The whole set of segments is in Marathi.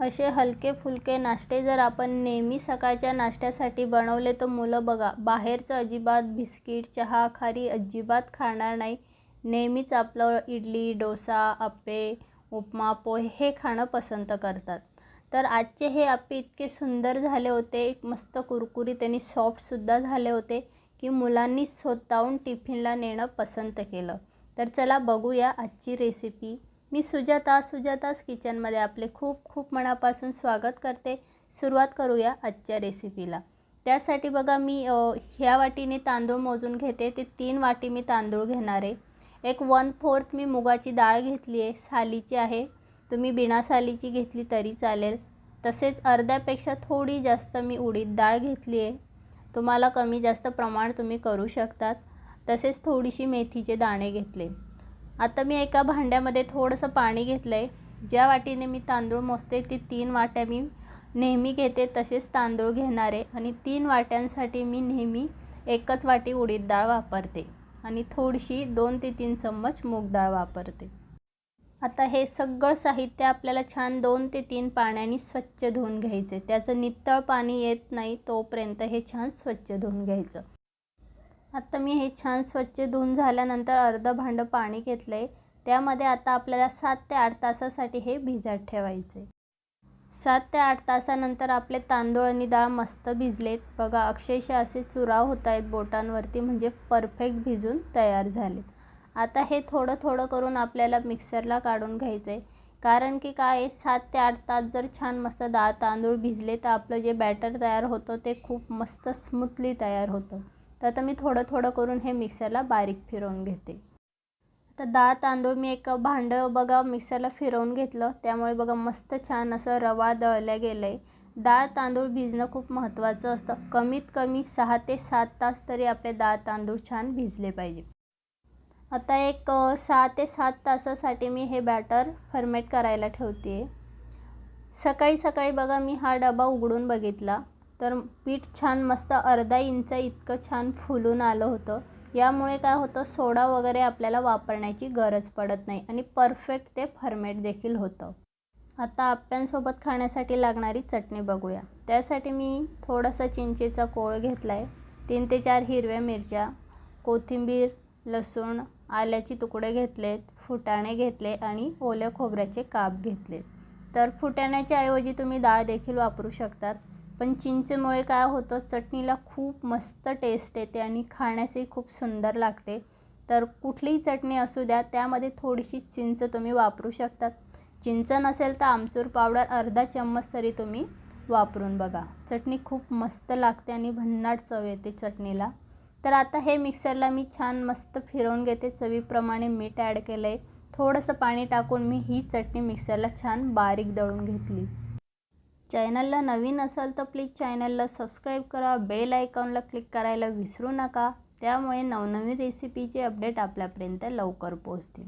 असे हलके फुलके नाश्ते जर आपण नेहमी सकाळच्या नाश्त्यासाठी बनवले तर मुलं बघा बाहेरचं अजिबात बिस्किट चहा खारी अजिबात खाणार नाही. नेहमीच आपलं इडली डोसा आप्पे उपमा पोहे हे खाणं पसंत करतात. तर आजचे हे आप्पे इतके सुंदर झाले होते एक मस्त कुरकुरीत आणि सॉफ्टसुद्धा झाले होते की मुलांनी स्वतःहून टिफिनला नेणं पसंत केलं. तर चला बघूया आजची रेसिपी मी सुजाता सुजातास किचनमध्ये आपले खूप खूप मनापासून स्वागत करते. सुरुवात करूया आजच्या रेसिपीला. त्यासाठी बघा मी ह्या वाटीने तांदूळ मोजून घेते. ते तीन वाटी मी तांदूळ घेणार आहे. एक वन फोर्थ मी मुगाची डाळ घेतली आहे. सालीची आहे. तुम्ही बिना सालीची घेतली तरी चालेल. तसेच अर्ध्यापेक्षा थोडी जास्त मी उडीद डाळ घेतली आहे. तुम्हाला कमी जास्त प्रमाण तुम्ही करू शकतात. तसेच थोडीशी मेथीचे दाणे घेतले. आता मी एका भांड्यामध्ये थोडंसं पाणी घेतलं आहे ज्या वाटीने मी तांदूळ मोजते ती तीन वाट्या मी नेहमी घेते तसेच तांदूळ घेणारे आणि तीन वाट्यांसाठी मी नेहमी एकच वाटी उडीद डाळ वापरते. आणि थोडीशी दोन ते तीन चम्मच मूग डाळ वापरते. आता हे सगळं साहित्य आपल्याला छान दोन ते तीन पाण्याने स्वच्छ धुवून घ्यायचे त्याचं नितळ पाणी येत नाही तोपर्यंत हे छान स्वच्छ धुवून घ्यायचं. आता मी हे छान स्वच्छ धुवून झाल्यानंतर अर्धं भांडं पाणी घेतलं आहे त्यामध्ये आता आपल्याला सात ते आठ तासासाठी हे भिजत ठेवायचे सात ते आठ तासानंतर आपले तांदूळ आणि डाळ मस्त भिजलेत. बघा अक्षरशः असे चुराव होत आहेत बोटांवरती म्हणजे परफेक्ट भिजून तयार झालेत. आता हे थोडं थोडं करून आपल्याला मिक्सरला काढून घ्यायचं आहे कारण की काय आहे सात ते आठ तास जर छान मस्त डाळ तांदूळ भिजले तर आपलं जे बॅटर तयार होतं ते खूप मस्त स्मूथली तयार होतं. तर आता मी थोडं थोडं करून हे मिक्सरला बारीक फिरवून घेते. आता डाळ तांदूळ मी एक भांडं बघा मिक्सरला फिरवून घेतलं. त्यामुळे बघा मस्त छान असं रवा दळल्या गेलं आहे डाळ तांदूळ भिजणं खूप महत्त्वाचं असतं. कमीत कमी सहा ते सात तास तरी आपले डाळ तांदूळ छान भिजले पाहिजे. आता एक सहा ते सात तासासाठी मी हे बॅटर फर्मेट करायला ठेवते सकाळी सकाळी बघा मी हा डबा उघडून बघितला. तर पीठ छान मस्त अर्धा इंच इतकं छान फुलून आलं होतं. यामुळे काय होतं सोडा वगैरे आपल्याला वापरण्याची गरज पडत नाही आणि परफेक्ट ते फर्मेट देखील होतं. आता आप्यांसोबत खाण्यासाठी लागणारी चटणी बघूया. त्यासाठी मी थोडासा चिंचेचा कोळ घेतला आहे तीन ते चार हिरव्या मिरच्या कोथिंबीर लसूण आल्याचे तुकडे घेतलेत फुटाणे घेतले आणि ओल्या खोबऱ्याचे काप घेतले तर फुटाण्याच्या ऐवजी तुम्ही डाळ देखील वापरू शकतात. पण चिंचेमुळे काय होतं चटणीला खूप मस्त टेस्ट येते आणि खाण्यासही खूप सुंदर लागते. तर कुठलीही चटणी असू द्या त्यामध्ये थोडीशी चिंच तुम्ही वापरू शकतात. चिंच नसेल तर आमचूर पावडर अर्धा चम्मच तरी तुम्ही वापरून बघा. चटणी खूप मस्त लागते आणि भन्नाट चव येते चटणीला. तर आता हे मिक्सरला मी छान मस्त फिरवून घेते. चवीप्रमाणे मीठ ॲड केलं आहे थोडंसं पाणी टाकून मी ही चटणी मिक्सरला छान बारीक दळून घेतली. चॅनलला नवीन असाल तर प्लीज चॅनलला सबस्क्राईब करा बेल आयकॉनला क्लिक करायला विसरू नका. त्यामुळे नवनवीन रेसिपीचे अपडेट आपल्यापर्यंत लवकर पोहोचतील.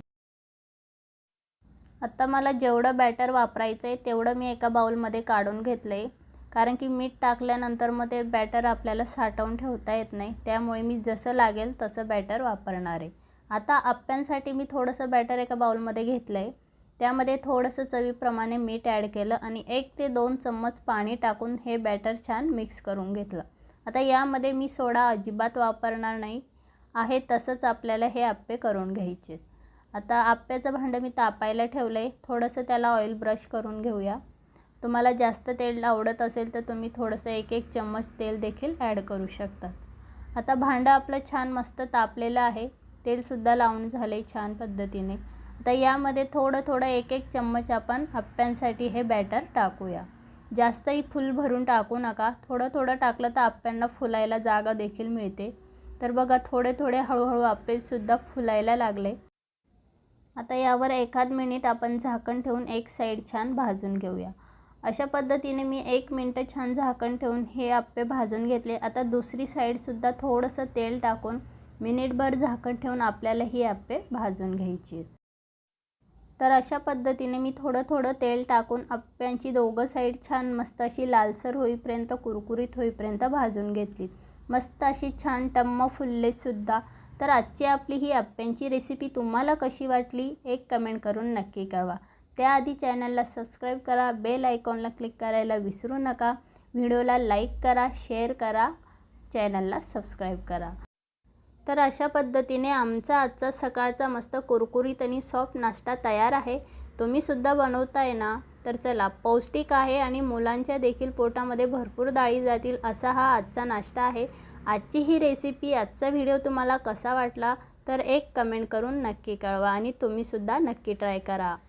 आत्ता मला जेवढं बॅटर वापरायचं आहे तेवढं मी एका बाउलमध्ये काढून घेतलं आहे कारण की मीठ टाकल्यानंतर मग ते बॅटर आपल्याला साठवून ठेवता येत नाही. त्यामुळे मी जसं लागेल तसं बॅटर वापरणार आहे. आता आप्प्यांसाठी मी थोडंसं बॅटर एका बाउलमध्ये घेतलं आहे त्यामध्ये थोडंसं चवीप्रमाणे मीठ ॲड केलं आणि एक ते दोन चम्मच पाणी टाकून हे बॅटर छान मिक्स करून घेतलं. आता यामध्ये मी सोडा अजिबात वापरणार नाही. आहे तसंच आपल्याला हे आप्पे करून घ्यायचे. आता आप्प्याचं भांडं मी तापायला ठेवलं आहे थोडंसं त्याला ऑइल ब्रश करून घेऊया. तुम्हाला जास्त तेल आवडत असेल तर तुम्ही थोडंसं एक एक चम्मच तेल देखील ॲड करू शकतात. आता भांडं आपलं छान मस्त तापलेलं आहे. तेलसुद्धा लावून झालं आहे छान पद्धतीने. आता यामध्ये थोडं थोडं एक एक चम्मच आपण आप्प्यांसाठी हे बॅटर टाकूया. जास्तही फुल भरून टाकू नका. थोडं थोडं टाकलं तर आप्प्यांना फुलायला जागा देखील मिळते. तर बघा थोडे थोडे हळूहळू आप्पेसुद्धा फुलायला लागले. आता यावर एखाद मिनिट आपण झाकण ठेवून एक साईड छान भाजून घेऊया. अशा पद्धतीने मी एक मिनटं छान झाकण ठेवून हे आप्पे भाजून घेतले. आता दुसरी साईडसुद्धा थोडंसं तेल टाकून मिनिटभर झाकण ठेवून आपल्याला ही आप्पे भाजून घ्यायची आहेत. तर अशा पद्धतीने मी थोडं थोडं तेल टाकून आप्यांची दोघं साईड छान मस्त अशी लालसर होईपर्यंत कुरकुरीत होईपर्यंत भाजून घेतली. मस्त अशी छान टम्म फुललेसुद्धा तर आजची आपली ही आप्यांची रेसिपी तुम्हाला कशी वाटली एक कमेंट करून नक्की कळवा. त्याआधी चॅनलला सबस्क्राईब करा बेल आयकॉनला क्लिक करायला विसरू नका. व्हिडिओला लाईक करा शेअर करा चॅनलला सबस्क्राईब करा. तर अशा पद्धतीने आमचा आजचा सकाळचा मस्त कुरकुरीत आणि सॉफ्ट नाश्ता तयार आहे. तुम्हीसुद्धा बनवताय ना? तर चला पौष्टिक आहे आणि मुलांच्या देखील पोटामध्ये भरपूर डाळी जातील असा हा आजचा नाश्ता आहे. आजची ही रेसिपी आजचा व्हिडिओ तुम्हाला कसा वाटला? तर एक कमेंट करून नक्की कळवा आणि तुम्हीसुद्धा नक्की ट्राय करा.